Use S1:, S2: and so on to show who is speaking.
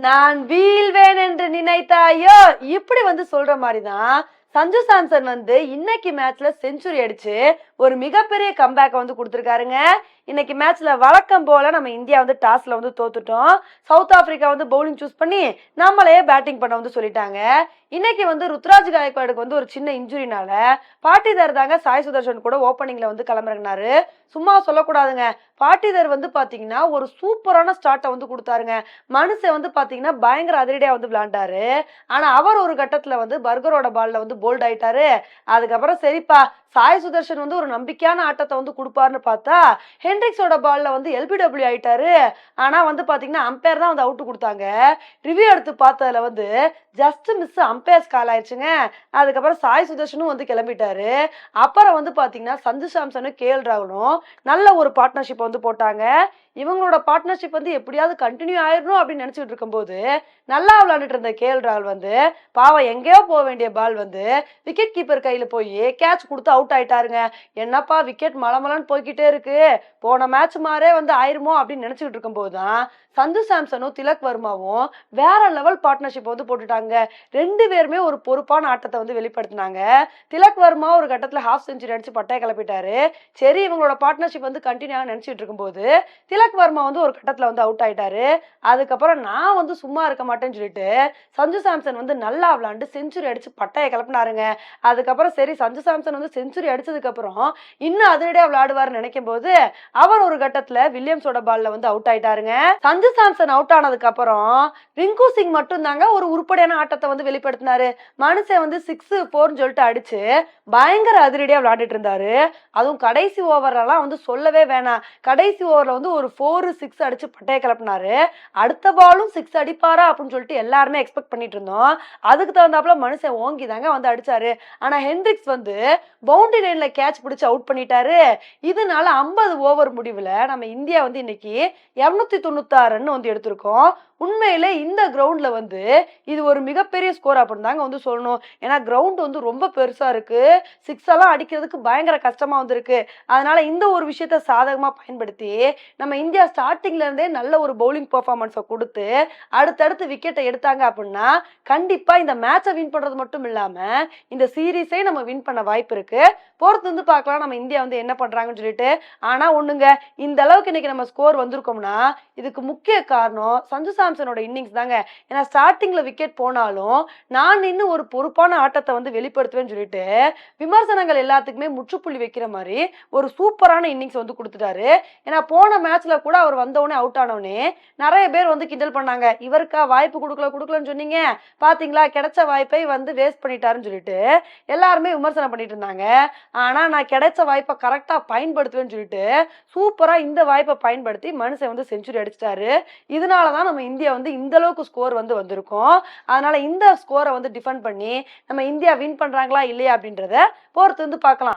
S1: நான் வீழ்வேன் என்று நினைத்தாயோ? இப்படி வந்து சொல்ற மாதிரி தான் சஞ்சு சாம்சன் வந்து இன்னைக்கு மேட்ச்ல செஞ்சுரி அடிச்சு ஒரு மிகப்பெரிய கம்பேக் வந்து கொடுத்துருக்காருங்க. இன்னைக்கு மேட்ச்ல வழக்கம் போல நம்ம இந்தியா வந்து டாஸ்ல வந்து தோத்துட்டோம். சவுத் ஆப்பிரிக்கா வந்து பவுலிங் சூஸ் பண்ணி நம்மளே பேட்டிங் பண்ண வந்து சொல்லிட்டாங்க. இன்னைக்கு வந்து ருத்ராஜ் காயக்வாடுக்கு வந்து ஒரு சின்ன இன்ஜுரினால பாட்டிதர் தாங்க சாய் சுதர்ஷன் கூட ஓப்பனிங்ல வந்து கிளம்புறங்கினாரு சும்மா சொல்லக்கூடாதுங்க. பாட்டிதர் வந்து பாத்தீங்கன்னா ஒரு சூப்பரான ஸ்டார்ட்டை வந்து கொடுத்தாருங்க. மனுஷன் வந்து பாத்தீங்கன்னா பயங்கர அதிரடியா வந்து விளையாண்டாரு. ஆனா அவர் ஒரு கட்டத்துல வந்து பர்கரோட பால்ல வந்து போல்ட் ஆயிட்டாரு. அதுக்கப்புறம் சரிப்பா சாய் சுதர்ஷன் வந்து ஒரு நம்பிக்கையான ஆட்டத்தை வந்து கொடுப்பாருன்னு பார்த்தா ஹென்ரிக்ஸோட பால்ல வந்து எல்பிடபிள்யூ ஆயிட்டாரு. ஆனா வந்து பாத்தீங்கன்னா அம்பையர் தான் வந்து அவுட் கொடுத்தாங்க. ரிவ்யூ எடுத்து பார்த்ததுல வந்து ஜஸ்ட் மிஸ் அம்பையர்ஸ் கால் ஆயிடுச்சுங்க. அதுக்கப்புறம் சாய் சுதர்ஷனும் வந்து கிளம்பிட்டாரு. அப்புறம் வந்து பாத்தீங்கன்னா சஞ்சு சாம்சனும் கேஎல் ராகுலும் நல்ல ஒரு பார்ட்னர்ஷிப் வந்து போட்டாங்க. இவங்களோட பார்ட்னர்ஷிப் வந்து எப்படியாவது கண்டினியூ ஆயிடணும் அப்படின்னு நினைச்சிட்டு இருக்கும்போது நல்லா விளையாண்டுட்டு இருந்த கேஎல் ராகுல் வந்து பாவம் எங்கேயோ போக வேண்டிய பால் வந்து விக்கெட் கீப்பர் கையில் போய் கேட்ச் கொடுத்து அவுட் ஆயிட்டாருங்க. என்னப்பா விக்கெட் மலமலன்னு போய்கிட்டே இருக்கு. போன மேட்ச் மாதிரே வந்து ஆயிருமோ அப்படின்னு நினைச்சுக்கிட்டு இருக்கும்போது தான் சந்து சாம்சனும் திலக் வர்மாவும் வேற லெவல் பார்ட்னர்ஷிப் வந்து போட்டுட்டாங்க. ரெண்டு பேருமே ஒரு பொறுப்பான ஆட்டத்தை வந்து வெளிப்படுத்தினாங்க. திலக் வர்மா ஒரு கட்டத்தில் ஹாஃப் செஞ்சுரி அடிச்சு பட்டையை கிளப்பிட்டாரு. சரி இவங்களோட பார்ட்னர்ஷிப் வந்து கண்டினியூ ஆக நினைச்சிட்டு இருக்கும்போது திலக் வர்மா வந்து ஒரு கட்டத்தில் வந்து அவுட் ஆயிட்டாரு. அதுக்கப்புறம் நான் வந்து சும்மா இருக்க மாட்டேன்னு சொல்லிட்டு சஞ்சு சாம்சன் வந்து நல்லா விளாண்டு செஞ்சுரி அடிச்சு பட்டையை கிளப்பினாருங்க. அதுக்கப்புறம் சரி சஞ்சு சாம்சன் வந்து செஞ்சு செஞ்சுரி அடிச்சதுக்கு அப்புறம் இன்னும் அதிரடியாக விளையாடுவார்னு நினைக்கும் போது அவர் ஒரு கட்டத்துல வில்லியம்ஸோட பால்ல வந்து அவுட் ஆயிட்டாருங்க. சஞ்சு சாம்சன் அவுட் ஆனதுக்கு அப்புறம் ரிங்கு சிங் மட்டும் தாங்க ஒரு உருப்படியான ஆட்டத்தை வந்து வெளிப்படுத்தினாரு. மனுஷன் வந்து சிக்ஸ் போர்னு சொல்லிட்டு அடிச்சு பயங்கர அதிரடியா விளையாண்டுட்டு இருந்தாரு. அதுவும் கடைசி ஓவர்லாம் வந்து சொல்லவே வேணாம். கடைசி ஓவர்ல வந்து ஒரு ஃபோர் சிக்ஸ் அடிச்சு பட்டையை கிளப்பினாரு. அடுத்த பாலும் சிக்ஸ் அடிப்பாரா அப்படின்னு சொல்லிட்டு எல்லாருமே எக்ஸ்பெக்ட் பண்ணிட்டு இருந்தோம். அதுக்கு தகுந்தாப்புல மனுஷன் ஓங்கி தாங்க வந்து அடிச்சாரு. ஆனா ஹென்ரிக்ஸ் வந்து பவுண்டரி லைன்ல கேட்ச் பிடிச்சு அவுட் பண்ணிட்டாரு. இதனால ஐம்பது ஓவர் முடிவுல நம்ம இந்தியா வந்து இன்னைக்கு இருநூத்தி தொண்ணூத்தாறு ரன் வந்து எடுத்திருக்கோம். உண்மையில இந்த கிரவுண்ட்ல வந்து இது ஒரு மிகப்பெரிய ஸ்கோர் அப்படின்னு தாங்க வந்து சொல்லணும். ஏன்னா கிரவுண்ட் வந்து ரொம்ப பெருசா இருக்கு. சிக்ஸ் எல்லாம் அடிக்கிறதுக்கு பயங்கர கஷ்டமா வந்திருக்கு. அதனால இந்த ஒரு விஷயத்த சாதகமா பயன்படுத்தி நம்ம இந்தியா ஸ்டார்டிங்ல இருந்தே நல்ல ஒரு பவுலிங் பெர்ஃபார்மன்ஸை கொடுத்து அடுத்தடுத்து விக்கெட்டை எடுத்தாங்க அப்படின்னா கண்டிப்பா இந்த மேட்சை வின் பண்றது மட்டும் இல்லாம இந்த சீரீஸே நம்ம வின் பண்ண வாய்ப்பு இருக்கு. பொறுத்து வந்து பார்க்கலாம். நம்ம இந்தியா வந்து என்ன பண்ணுறாங்கன்னு சொல்லிட்டு. ஆனால் ஒன்றுங்க இந்த அளவுக்கு இன்னைக்கு நம்ம ஸ்கோர் வந்திருக்கோம்னா இதுக்கு முக்கிய காரணம் சஞ்சு சாம்சனோட இன்னிங்ஸ் தாங்க. ஏன்னா ஸ்டார்டிங்கில் விக்கெட் போனாலும் நான் இன்னும் ஒரு பொறுப்பான ஆட்டத்தை வந்து வெளிப்படுத்துவேன்னு சொல்லிட்டு விமர்சனங்கள் எல்லாத்துக்குமே முற்றுப்புள்ளி வைக்கிற மாதிரி ஒரு சூப்பரான இன்னிங்ஸ் வந்து கொடுத்துட்டாரு. ஏன்னா போன மேட்ச்சில் கூட அவர் வந்தவுடனே அவுட் ஆனவுடனே நிறைய பேர் வந்து கிண்டல் பண்ணாங்க. இவருக்கா வாய்ப்பு கொடுக்கல கொடுக்கலன்னு சொன்னீங்க. பார்த்தீங்களா கிடைச்ச வாய்ப்பை வந்து வேஸ்ட் பண்ணிட்டாருன்னு சொல்லிட்டு எல்லாருமே விமர்சனம் பண்ணிட்டு இருந்தாங்க. ஆனா நான் கிடைச்ச வாய்ப்பை கரெக்டாக பயன்படுத்துவேன்னு சொல்லிட்டு சூப்பராக இந்த வாய்ப்பை பயன்படுத்தி மனுஷன் வந்து செஞ்சுரி அடிச்சிட்டாரு. இதனால தான் நம்ம இந்தியா வந்து இந்த அளவுக்கு ஸ்கோர் வந்து வந்திருக்கோம். அதனால இந்த ஸ்கோரை வந்து டிஃபெண்ட் பண்ணி நம்ம இந்தியா வின் பண்ணுறாங்களா இல்லையா அப்படின்றத பொறுத்து வந்து பார்க்கலாம்.